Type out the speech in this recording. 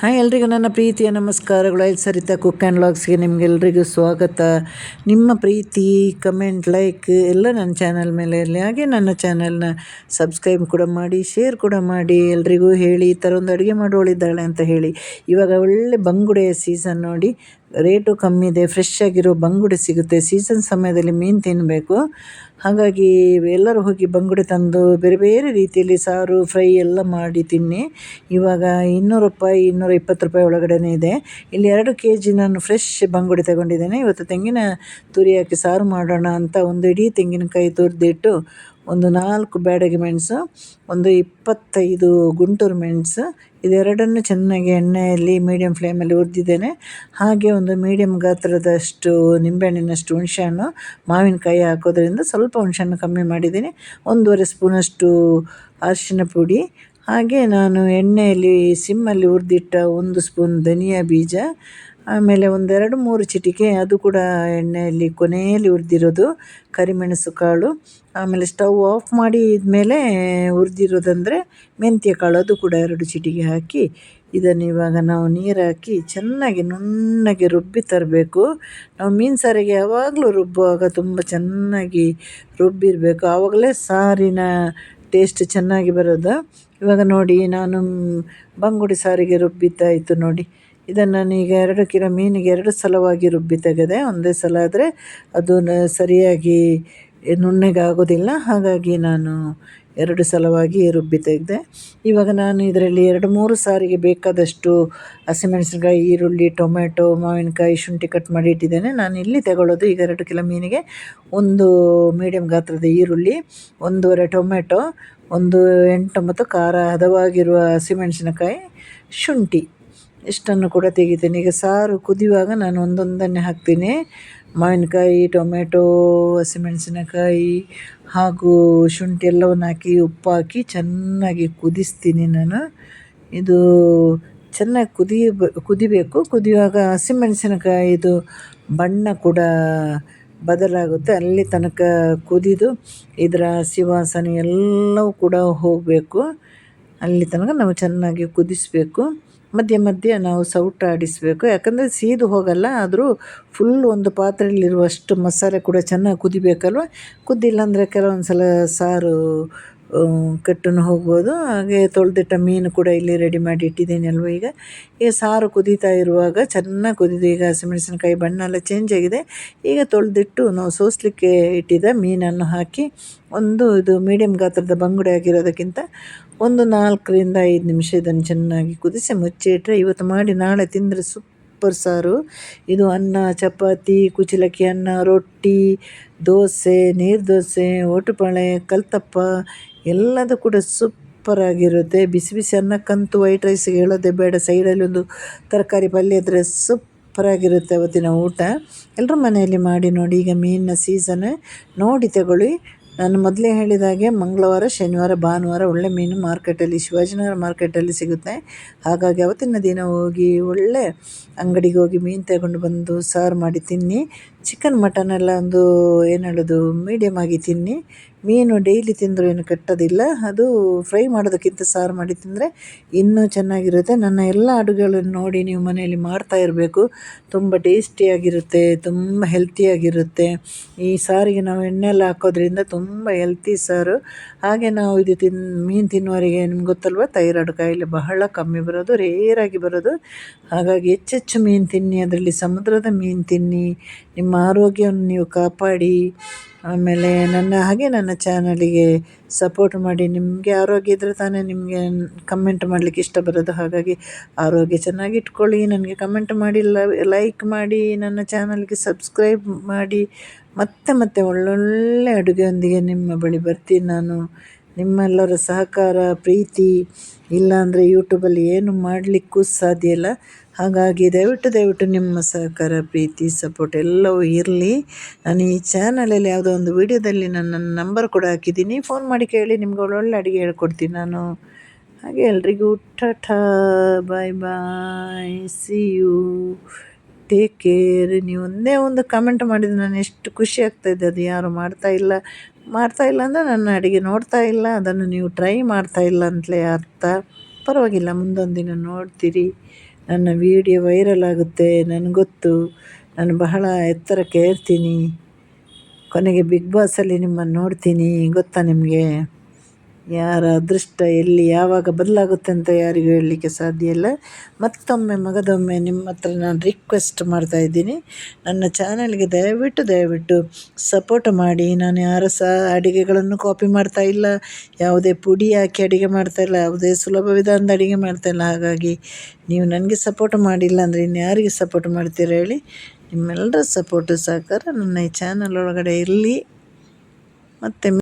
Hi ಎಲ್ರಿಗೂ ನನ್ನ ಪ್ರೀತಿಯ ನಮಸ್ಕಾರಗಳು. ಐದು ಸರಿತಾ ಕುಕ್ ಆ್ಯಂಡ್ ಲಾಗ್ಸ್ಗೆ ನಿಮಗೆಲ್ರಿಗೂ ಸ್ವಾಗತ. ನಿಮ್ಮ ಪ್ರೀತಿ, ಕಮೆಂಟ್, ಲೈಕ್ ಎಲ್ಲ ನನ್ನ ಚಾನಲ್ ಮೇಲೆ ಇರಲಿ. ಹಾಗೆ ನನ್ನ ಚಾನಲ್ನ ಸಬ್ಸ್ಕ್ರೈಬ್ ಕೂಡ ಮಾಡಿ, ಶೇರ್ ಕೂಡ ಮಾಡಿ, ಎಲ್ರಿಗೂ ಹೇಳಿ, ಈ ಥರ ಒಂದು ಅಡುಗೆ ಮಾಡೋಳಿದ್ದಾಳೆ ಅಂತ ಹೇಳಿ. ಇವಾಗ ಒಳ್ಳೆ ಬಂಗುಡೆಯ ಸೀಸನ್ ನೋಡಿ. ರೇಟು ಕಮ್ಮಿ ಇದೆ ಫ್ರೆಶ್ ಆಗಿರೋ ಬಂಗುಡೆ ಸಿಗುತ್ತೆ ಸೀಸನ್ ಸಮಯದಲ್ಲಿ ಮೀನು ತಿನ್ನಬೇಕು ಹಾಗಾಗಿ ಎಲ್ಲರೂ ಹೋಗಿ ಬಂಗುಡೆ ತಂದು ಬೇರೆ ಬೇರೆ ರೀತಿಯಲ್ಲಿ ಸಾರು ಫ್ರೈ ಎಲ್ಲ ಮಾಡಿ ತಿನ್ನಿ. ಇವಾಗ ಇನ್ನೂರು ರೂಪಾಯಿ, ಇನ್ನೂರ ಇಪ್ಪತ್ತು ರೂಪಾಯಿ ಒಳಗಡೆನೇ ಇದೆ. ಇಲ್ಲಿ ಎರಡು ಕೆ ಜಿ ನಾನು ಫ್ರೆಶ್ ಬಂಗುಡೆ ತಗೊಂಡಿದ್ದೇನೆ. ಇವತ್ತು ತೆಂಗಿನ ತುರಿ ಹಾಕಿ ಸಾರು ಮಾಡೋಣ ಅಂತ ಒಂದು ಇಡೀ ತೆಂಗಿನಕಾಯಿ ತುರಿದಿಟ್ಟು ಒಂದು ನಾಲ್ಕು ಬ್ಯಾಡಗಿ ಮೆಣಸು ಒಂದು ಇಪ್ಪತ್ತೈದು ಗುಂಟೂರು ಮೆಣಸು ಇದೆರಡನ್ನು ಚೆನ್ನಾಗಿ ಎಣ್ಣೆಯಲ್ಲಿ ಮೀಡಿಯಮ್ ಫ್ಲೇಮಲ್ಲಿ ಹುರಿದಿದ್ದೇನೆ. ಹಾಗೆ ಒಂದು ಮೀಡಿಯಮ್ ಗಾತ್ರದಷ್ಟು ನಿಂಬೆಹಣ್ಣಿನಷ್ಟು ಹುಣಸೆಹಣ್ಣು ಮಾವಿನಕಾಯಿ ಹಾಕೋದ್ರಿಂದ ಸ್ವಲ್ಪ ಹುಣಸೆಹಣ್ಣು ಕಮ್ಮಿ ಮಾಡಿದ್ದೀನಿ. ಒಂದೂವರೆ ಸ್ಪೂನಷ್ಟು ಅರಿಶಿನ ಪುಡಿ. ಹಾಗೆ ನಾನು ಎಣ್ಣೆಯಲ್ಲಿ ಸಿಮ್ಮಲ್ಲಿ ಹುರಿದಿಟ್ಟ ಒಂದು ಸ್ಪೂನ್ ಧನಿಯಾ ಬೀಜ. ಆಮೇಲೆ ಒಂದೆರಡು ಮೂರು ಚಿಟಿಕೆ, ಅದು ಕೂಡ ಎಣ್ಣೆಯಲ್ಲಿ ಕೊನೆಯಲ್ಲಿ ಹುರಿದಿರೋದು ಕರಿಮೆಣಸು ಕಾಳು. ಆಮೇಲೆ ಸ್ಟವ್ ಆಫ್ ಮಾಡಿದಮೇಲೆ ಹುರಿದಿರೋದಂದರೆ ಮೆಂತ್ಯ ಕಾಳು, ಅದು ಕೂಡ ಎರಡು ಚಿಟಿಕೆ ಹಾಕಿ ಇದನ್ನು ಇವಾಗ ನಾವು ನೀರು ಹಾಕಿ ಚೆನ್ನಾಗಿ ನುಣ್ಣಗೆ ರುಬ್ಬಿ ತರಬೇಕು. ನಾವು ಮೀನು ಸಾರಿಗೆ ಯಾವಾಗಲೂ ರುಬ್ಬುವಾಗ ತುಂಬ ಚೆನ್ನಾಗಿ ರುಬ್ಬಿರಬೇಕು. ಆವಾಗಲೇ ಸಾರಿನ ಟೇಸ್ಟ್ ಚೆನ್ನಾಗಿ ಬರೋದು. ಇವಾಗ ನೋಡಿ, ನಾನು ಬಂಗುಡಿ ಸಾರಿಗೆ ರುಬ್ಬಿತಾಯಿತು ನೋಡಿ. ಇದನ್ನು ನಾನು ಈಗ ಎರಡು ಕಿಲೋ ಮೀನಿಗೆ ಎರಡು ಸಲವಾಗಿ ರುಬ್ಬಿ ತೆಗೆದೆ. ಒಂದೇ ಸಲ ಆದರೆ ಅದು ಸರಿಯಾಗಿ ನುಣ್ಣಗೆ ಆಗೋದಿಲ್ಲ ಹಾಗಾಗಿ ನಾನು ಎರಡು ಸಲವಾಗಿ ರುಬ್ಬಿ ತೆಗೆದೆ. ಇವಾಗ ನಾನು ಇದರಲ್ಲಿ ಎರಡು ಮೂರು ಸಾರಿಗೆ ಬೇಕಾದಷ್ಟು ಹಸಿಮೆಣಸಿನ್ಕಾಯಿ ಈರುಳ್ಳಿ ಟೊಮೆಟೊ ಮಾವಿನಕಾಯಿ, ಶುಂಠಿ ಕಟ್ ಮಾಡಿ ಇಟ್ಟಿದ್ದೇನೆ. ನಾನು ಇಲ್ಲಿ ತಗೊಳ್ಳೋದು ಈಗ ಎರಡು ಕಿಲೋ ಮೀನಿಗೆ ಒಂದು ಮೀಡಿಯಮ್ ಗಾತ್ರದ ಈರುಳ್ಳಿ, ಒಂದೂವರೆ ಟೊಮೆಟೊ ಒಂದು ಎಂಟೊಂಬತ್ತು ಖಾರ ಹದವಾಗಿರುವ ಹಸಿಮೆಣಸಿನಕಾಯಿ ಶುಂಠಿ. ಇಷ್ಟನ್ನು ಕೂಡ ತೆಗಿತೀನಿ. ಈಗ ಸಾರು ಕುದಿಯುವಾಗ ನಾನು ಒಂದೊಂದನ್ನೇ ಹಾಕ್ತೀನಿ. ಮಾವಿನಕಾಯಿ, ಟೊಮೆಟೊ, ಹಸಿಮೆಣಸಿನಕಾಯಿ ಹಾಗೂ ಶುಂಠಿ ಎಲ್ಲವನ್ನು ಹಾಕಿ, ಉಪ್ಪು ಹಾಕಿ ಚೆನ್ನಾಗಿ ಕುದಿಸ್ತೀನಿ ನಾನು. ಇದು ಚೆನ್ನಾಗಿ ಕುದಿ ಕುದಿಬೇಕು. ಕುದಿಯುವಾಗ ಹಸಿಮೆಣಸಿನಕಾಯಿದು ಬಣ್ಣ ಕೂಡ ಬದಲಾಗುತ್ತೆ. ಅಲ್ಲಿ ತನಕ ಕುದಿದು ಇದರ ಸಿವಾಸನೆ ಎಲ್ಲವೂ ಕೂಡ ಹೋಗಬೇಕು. ಅಲ್ಲಿ ತನಕ ನಾವು ಚೆನ್ನಾಗಿ ಕುದಿಸಬೇಕು. ಮಧ್ಯೆ ಮಧ್ಯೆ ನಾವು ಸೌಟಾಡಿಸಬೇಕು ಯಾಕಂದರೆ ಸೀದು ಹೋಗಲ್ಲ, ಆದರೂ ಫುಲ್ ಒಂದು ಪಾತ್ರೆಯಲ್ಲಿರುವಷ್ಟು ಮಸಾಲೆ ಕೂಡ ಚೆನ್ನಾಗಿ ಕುದಿಬೇಕಲ್ವ? ಕುದ್ದಿಲ್ಲ ಅಂದರೆ ಕೆಲವೊಂದು ಸಲ ಸಾರು ಕೆಟ್ಟು ಹೋಗ್ಬೋದು. ಹಾಗೆ ತೊಳೆದಿಟ್ಟ ಮೀನು ಕೂಡ ಇಲ್ಲಿ ರೆಡಿ ಮಾಡಿ ಇಟ್ಟಿದ್ದೀನಿ ಅಲ್ವ ಈಗ. ಈಗ ಸಾರು ಕುದೀತಾ ಇರುವಾಗ ಚೆನ್ನಾಗಿ ಕುದಿದು ಈಗ ಹಸಿಮೆಣಸಿನ್ಕಾಯಿ ಬಣ್ಣ ಎಲ್ಲ ಚೇಂಜ್ ಆಗಿದೆ. ಈಗ ತೊಳೆದಿಟ್ಟು ನಾವು ಸೋಸಲಿಕ್ಕೆ ಇಟ್ಟಿದ್ದ ಮೀನನ್ನು ಹಾಕಿ ಒಂದು ಇದು ಮೀಡಿಯಮ್ ಗಾತ್ರದ ಬಂಗುಡೆ ಆಗಿರೋದಕ್ಕಿಂತ ಒಂದು ನಾಲ್ಕರಿಂದ ಐದು ನಿಮಿಷ ಇದನ್ನು ಚೆನ್ನಾಗಿ ಕುದಿಸಿ ಮುಚ್ಚಿಟ್ರೆ ಇವತ್ತು ಮಾಡಿ ನಾಳೆ ತಿಂದರೆ ಸೂಪರ್ ಸಾರು. ಇದು ಅನ್ನ, ಚಪಾತಿ ಕುಚಲಕ್ಕಿ ಅನ್ನ, ರೊಟ್ಟಿ, ದೋಸೆ, ನೀರು ದೋಸೆ ಓಟುಪಾಳೆ ಕಲ್ತಪ್ಪ ಎಲ್ಲದೂ ಕೂಡ ಸೂಪರಾಗಿರುತ್ತೆ ಬಿಸಿ ಬಿಸಿ ಅನ್ನಕ್ಕಂತೂ ವೈಟ್ ರೈಸಿಗೆ ಹೇಳೋದೇ ಬೇಡ. ಸೈಡಲ್ಲಿ ಒಂದು ತರಕಾರಿ ಪಲ್ಯ ಇದ್ದರೆ ಸೂಪರಾಗಿರುತ್ತೆ ಅವತ್ತಿನ ಊಟ. ಎಲ್ಲರೂ ಮನೆಯಲ್ಲಿ ಮಾಡಿ ನೋಡಿ, ಈಗ ಮೀನಿನ ಸೀಸನ್ ನೋಡಿ ತಗೊಳ್ಳಿ. ನಾನು ಮೊದಲೇ ಹೇಳಿದಾಗೆ ಮಂಗಳವಾರ, ಶನಿವಾರ, ಭಾನುವಾರ ಒಳ್ಳೆ ಮೀನು ಮಾರ್ಕೆಟಲ್ಲಿ ಶಿವಾಜಿನಗರ ಮಾರ್ಕೆಟಲ್ಲಿ ಸಿಗುತ್ತೆ. ಹಾಗಾಗಿ ಅವತ್ತಿನ ದಿನ ಹೋಗಿ ಒಳ್ಳೆ ಅಂಗಡಿಗೆ ಹೋಗಿ ಮೀನು ತಗೊಂಡು ಬಂದು ಸಾರು ಮಾಡಿ ತಿನ್ನಿ. ಚಿಕನ್ ಮಟನ್ ಎಲ್ಲ ಒಂದು, ಏನು ಹೇಳೋದು ಮೀಡಿಯಮ್ ಆಗಿ ತಿನ್ನಿ. ಮೀನು ಡೈಲಿ ತಿಂದರೂ ಏನು ಕೆಟ್ಟೋದಿಲ್ಲ. ಅದು ಫ್ರೈ ಮಾಡೋದಕ್ಕಿಂತ ಸಾರು ಮಾಡಿ ತಿಂದರೆ ಇನ್ನೂ ಚೆನ್ನಾಗಿರುತ್ತೆ. ನನ್ನ ಎಲ್ಲ ಅಡುಗೆಗಳನ್ನು ನೋಡಿ ನೀವು ಮನೆಯಲ್ಲಿ ಮಾಡ್ತಾ ಇರಬೇಕು. ತುಂಬ ಟೇಸ್ಟಿಯಾಗಿರುತ್ತೆ ತುಂಬ ಹೆಲ್ತಿಯಾಗಿರುತ್ತೆ ಈ ಸಾರಿಗೆ ನಾವು ಎಣ್ಣೆ ಎಲ್ಲ ಹಾಕೋದ್ರಿಂದ ತುಂಬ ಹೆಲ್ತಿ ಸಾರು. ಹಾಗೆ ನಾವು ಇದು ತಿನ್, ಮೀನು ತಿನ್ನುವರಿಗೆ ನಿಮ್ಗೆ ಗೊತ್ತಲ್ವ ಥೈರಾಯ್ಡ್ ಕಾಯಿಲೆ ಬಹಳ ಕಮ್ಮಿ ಬರೋದು ರೇರಾಗಿ ಬರೋದು. ಹಾಗಾಗಿ ಹೆಚ್ಚೆಚ್ಚು ಮೀನು ತಿನ್ನಿ, ಅದರಲ್ಲಿ ಸಮುದ್ರದ ಮೀನು ತಿನ್ನಿ. ನಿಮ್ಮ ಆರೋಗ್ಯವನ್ನು ನೀವು ಕಾಪಾಡಿ. ಆಮೇಲೆ ನನ್ನ ಹಾಗೆ ನನ್ನ ಚಾನಲಿಗೆ ಸಪೋರ್ಟ್ ಮಾಡಿ, ನಿಮಗೆ ಆರೋಗ್ಯ ಇದ್ದರೆ ತಾನೇ ನಿಮಗೆ ಕಮೆಂಟ್ ಮಾಡಲಿಕ್ಕೆ ಇಷ್ಟ ಬರೋದು. ಹಾಗಾಗಿ ಆರೋಗ್ಯ ಚೆನ್ನಾಗಿ ಇಟ್ಕೊಳ್ಳಿ, ನನಗೆ ಕಮೆಂಟ್ ಮಾಡಿ ಲೈಕ್ ಮಾಡಿ, ನನ್ನ ಚಾನಲ್ಗೆ ಸಬ್ಸ್ಕ್ರೈಬ್ ಮಾಡಿ. ಮತ್ತೆ ಮತ್ತೆ ಒಳ್ಳೊಳ್ಳೆ ಅಡುಗೆಯೊಂದಿಗೆ ನಿಮ್ಮ ಬಳಿ ಬರ್ತೀನಿ ನಾನು. ನಿಮ್ಮೆಲ್ಲರ ಸಹಕಾರ, ಪ್ರೀತಿ, ಇಲ್ಲಾಂದರೆ ಯೂಟ್ಯೂಬಲ್ಲಿ ಏನು ಮಾಡಲಿಕ್ಕೂ ಸಾಧ್ಯ ಇಲ್ಲ. ಹಾಗಾಗಿ ದಯವಿಟ್ಟು ದಯವಿಟ್ಟು ನಿಮ್ಮ ಸಹಕಾರ, ಪ್ರೀತಿ ಸಪೋರ್ಟ್ ಎಲ್ಲವೂ ಇರಲಿ. ನಾನು ಈ ಚಾನಲಲ್ಲಿ ಯಾವುದೋ ಒಂದು ವಿಡಿಯೋದಲ್ಲಿ ನನ್ನ ನಂಬರ್ ಕೂಡ ಹಾಕಿದ್ದೀನಿ. ಫೋನ್ ಮಾಡಿ ಕೇಳಿ, ನಿಮ್ಗೆ ಒಳ್ಳೊಳ್ಳೆ ಅಡುಗೆ ಹೇಳ್ಕೊಡ್ತೀನಿ ನಾನು. ಹಾಗೆ ಎಲ್ರಿಗೂ, tata bye bye see you take care ನೀವು ಒಂದೇ ಒಂದು ಕಮೆಂಟ್ ಮಾಡಿದ್ರೆ ನಾನು ಎಷ್ಟು ಖುಷಿ ಆಗ್ತಾಯಿದ್ದೆ ಅದು ಯಾರು ಮಾಡ್ತಾ ಇಲ್ಲ. ಮಾಡ್ತಾ ಇಲ್ಲ ಅಂದರೆ ನನ್ನ ಅಡುಗೆ ನೋಡ್ತಾ ಇಲ್ಲ. ಅದನ್ನು ನೀವು ಟ್ರೈ ಮಾಡ್ತಾ ಇಲ್ಲ ಅಂತಲೇ ಅರ್ಥ. ಪರವಾಗಿಲ್ಲ, ಮುಂದೊಂದು ದಿನ ನೋಡ್ತೀರಿ. ನನ್ನ ವಿಡಿಯೋ ವೈರಲ್ ಆಗುತ್ತೆ. ನನಗೆ ಗೊತ್ತು. ನಾನು ಬಹಳ ಎತ್ತರಕ್ಕೆ ಏರ್ತೀನಿ. ಕೊನೆಗೆ ಬಿಗ್ ಬಾಸಲ್ಲಿ ನಿಮ್ಮನ್ನು ನೋಡ್ತೀನಿ. ಗೊತ್ತಾ ನಿಮಗೆ? ಯಾರ ಅದೃಷ್ಟ ಎಲ್ಲಿ ಯಾವಾಗ ಬದಲಾಗುತ್ತೆ ಅಂತ ಯಾರಿಗೂ ಹೇಳಲಿಕ್ಕೆ ಸಾಧ್ಯ ಇಲ್ಲ. ಮತ್ತೊಮ್ಮೆ ಮಗದೊಮ್ಮೆ ನಿಮ್ಮ ಹತ್ರ ನಾನು ರಿಕ್ವೆಸ್ಟ್ ಮಾಡ್ತಾ ಇದ್ದೀನಿ. ನನ್ನ ಚಾನಲ್ಗೆ ದಯವಿಟ್ಟು ದಯವಿಟ್ಟು ಸಪೋರ್ಟ್ ಮಾಡಿ. ನಾನು ಯಾರ ಸಹ ಅಡುಗೆಗಳನ್ನು ಕಾಪಿ ಮಾಡ್ತಾ ಇಲ್ಲ. ಯಾವುದೇ ಪುಡಿ ಹಾಕಿ ಅಡುಗೆ ಮಾಡ್ತಾ ಇಲ್ಲ. ಯಾವುದೇ ಸುಲಭ ವಿಧಾನದ ಅಡುಗೆ ಮಾಡ್ತಾ ಇಲ್ಲ. ಹಾಗಾಗಿ ನೀವು ನನಗೆ ಸಪೋರ್ಟ್ ಮಾಡಿಲ್ಲ ಅಂದರೆ ಇನ್ನು ಯಾರಿಗೆ ಸಪೋರ್ಟ್ ಮಾಡ್ತೀರ ಹೇಳಿ? ನಿಮ್ಮೆಲ್ಲರ ಸಪೋರ್ಟು ಸಹಕಾರ ನನ್ನ ಈ ಚಾನಲ್ ಒಳಗಡೆ ಇರಲಿ. ಮತ್ತು